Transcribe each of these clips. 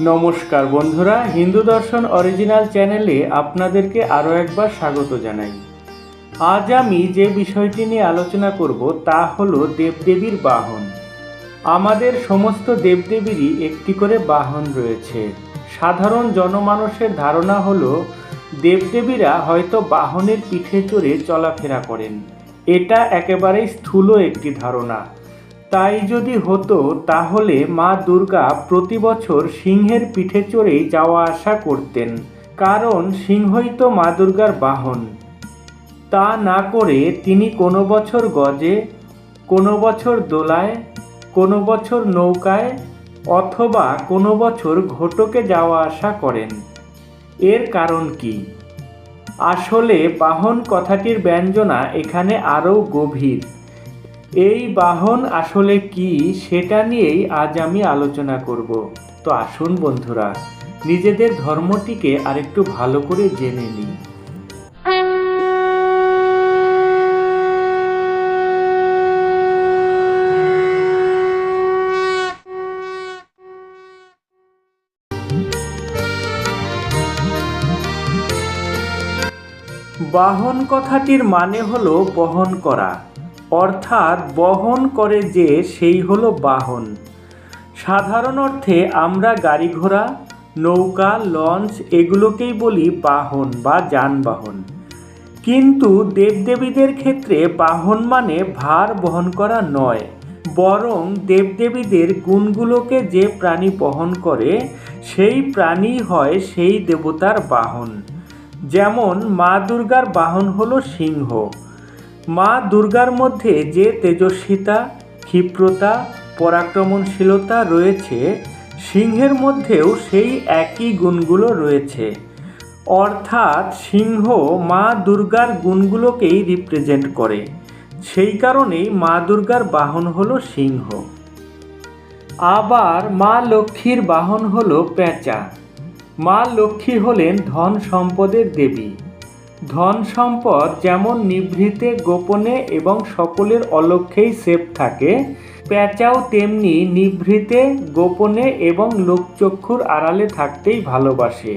নমস্কার বন্ধুরা, হিন্দু দর্শন অরিজিনাল চ্যানেলে আপনাদেরকে আরও একবার স্বাগত জানাই। আজ আমি যে বিষয়টি নিয়ে আলোচনা করব তা হলো দেবদেবীর বাহন। আমাদের সমস্ত দেবদেবীরই একটি করে বাহন রয়েছে। সাধারণ জনমানুষের ধারণা হলো, দেবদেবীরা হয়তো বাহনের পিঠে চড়ে চলাফেরা করেন। এটা একেবারেই স্থূল একটি ধারণা। তাই যদি হতো, তাহলে মা দুর্গা প্রতি বছর সিংহের পিঠে চড়েই যাওয়া আসা করতেন, কারণ সিংহই তো মা দুর্গার বাহন। তা না করে তিনি কোনো বছর গজে, কোনো বছর দোলায়, কোনো বছর নৌকায়, অথবা কোনো বছর ঘটকে যাওয়া আসা করেন। এর কারণ কি? আসলে বাহন কথাটির ব্যঞ্জনা এখানে আরও গভীর। এই বাহন আসলে কি সেটা নিয়েই আজ আমি আলোচনা করব। তো আসুন বন্ধুরা, নিজেদের ধর্মটিকে আরেকটু ভালো করে জেনে নিই। বাহন কথাটির মানে হলো বহন করা। অর্থাৎ বহন করে যে সেই হলো বাহন। সাধারণ অর্থে আমরা গাড়ি ঘোড়া, নৌকা, লঞ্চ এগুলোকেই বলি বাহন বা যানবাহন। কিন্তু দেবদেবীদের ক্ষেত্রে বাহন মানে ভার বহন করা নয়, বরং দেবদেবীদের গুণগুলোকে যে প্রাণী বহন করে, সেই প্রাণী হয় সেই দেবতার বাহন। যেমন মা দুর্গার বাহন হলো সিংহ মা দুর্গার মধ্যে যে তেজস্বিতা, ক্ষিপ্রতা, পরাক্রমণশীলতা রয়েছে, সিংহের মধ্যেও সেই একই গুণগুলো রয়েছে। অর্থাৎ সিংহ মা দুর্গার গুণগুলোকেই রিপ্রেজেন্ট করে। সেই কারণেই মা দুর্গার বাহন হলো সিংহ। আবার মা লক্ষ্মীর বাহন হলো পেঁচা মা লক্ষ্মী হলেন ধন সম্পদের দেবী। ধন সম্পদ যেমন নিভৃতে গোপনে এবং সকলের অলক্ষ্যেই সেফ থাকে পেঁচাও তেমনি নিভৃতে গোপনে এবং লোকচক্ষুর আড়ালে থাকতেই ভালোবাসে।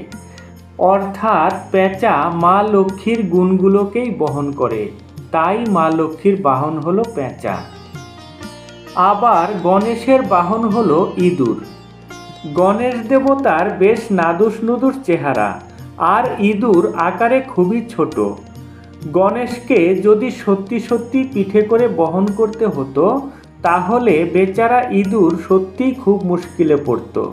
অর্থাৎ পেঁচা মা লক্ষ্মীর গুণগুলোকেই বহন করে, তাই মা লক্ষ্মীর বাহন হলো পেঁচা আবার গণেশের বাহন হলো ইঁদুর। গণেশ দেবতার বেশ নাদুস নুদুস চেহারা। আর ইঁদুর আকারে খুবই ছোট। গণেশকে যদি সত্যি সত্যি পিঠে করে বহন করতে হতো, তাহলে বেচারা ইঁদুর সত্যিই খুব মুশকিলে পড়ত।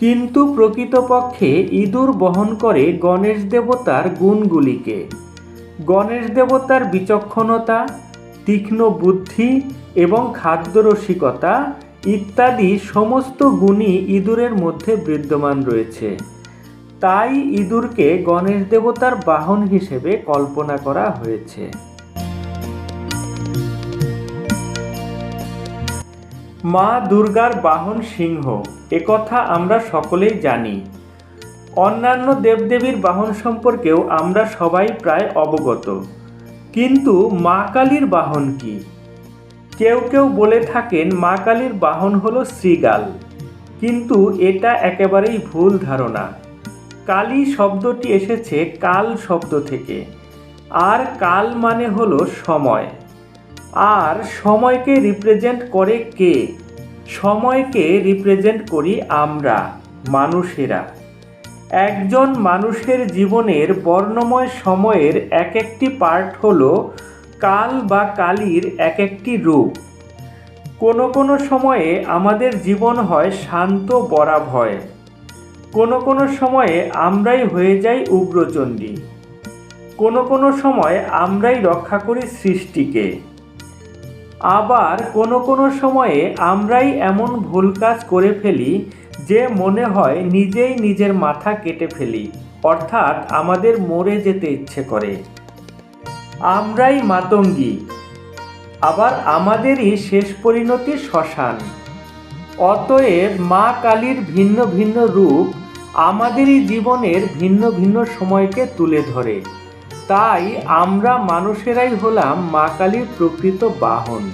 কিন্তু প্রকৃতপক্ষে ইঁদুর বহন করে গণেশ দেবতার গুণগুলিকে। গণেশ দেবতার বিচক্ষণতা, তীক্ষ্ণ বুদ্ধি এবং খাদ্যরসিকতা ইত্যাদি সমস্ত গুণই ইঁদুরের মধ্যে বিদ্যমান রয়েছে। তাই ইঁদুরকে গণেশ দেবতার বাহন হিসেবে কল্পনা করা হয়েছে। মা দুর্গার বাহন সিংহ একথা আমরা সকলেই জানি। অন্যান্য দেবদেবীর বাহন সম্পর্কেও আমরা সবাই প্রায় অবগত। কিন্তু মা কালীর বাহন কি? কেউ কেউ বলে থাকেন মা কালীর বাহন হলো শ্রীগাল, কিন্তু এটা একেবারেই ভুল ধারণা। কালী শব্দটি এসেছে কাল শব্দ থেকে। আর কাল মানে হলো সময়। আর সময়কে রিপ্রেজেন্ট করে কে? সময়কে রিপ্রেজেন্ট করি আমরা, মানুষেরা। একজন মানুষের জীবনের বর্ণময় সময়ের এক একটি পার্ট হল কাল বা কালীর এক একটি রূপ। কোনো কোনো সময়ে আমাদের জীবন হয় শান্ত বরাভয় কোনো কোনো সময়ে আমরাই হয়ে যাই উগ্রচণ্ডী কোনো কোনো সময় আমরাই রক্ষা করি সৃষ্টিকে। আবার কোনো কোনো সময়ে আমরাই এমন ভুল কাজ করে ফেলি যে মনে হয় নিজেই নিজের মাথা কেটে ফেলি, অর্থাৎ আমাদের মরে যেতে ইচ্ছে করে। আমরাই মাতঙ্গী, আবার আমাদেরই শেষ পরিণতি শ্মশান। অতএব মা কালীর ভিন্ন ভিন্ন রূপ আমাদেরই জীবনের ভিন্ন ভিন্ন সময়কে তুলে ধরে। তাই আমরা মানুষেরাই হলাম মা কালীর প্রকৃত বাহন।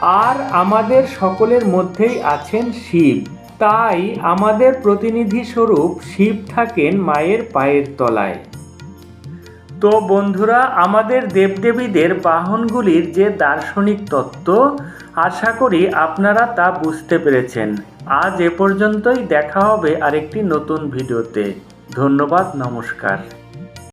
আর আমাদের সকলের মধ্যেই আছেন শিব। তাই আমাদের প্রতিনিধি স্বরূপ শিব থাকেন মায়ের পায়ের তলায়। তো বন্ধুরা, আমাদের দেবদেবীদের বাহনগুলির যে দার্শনিক তত্ত্ব, আশা করি আপনারা তা বুঝতে পেরেছেন। আজ এ পর্যন্তই দেখা হবে আরেকটি নতুন ভিডিওতে। ধন্যবাদ, নমস্কার।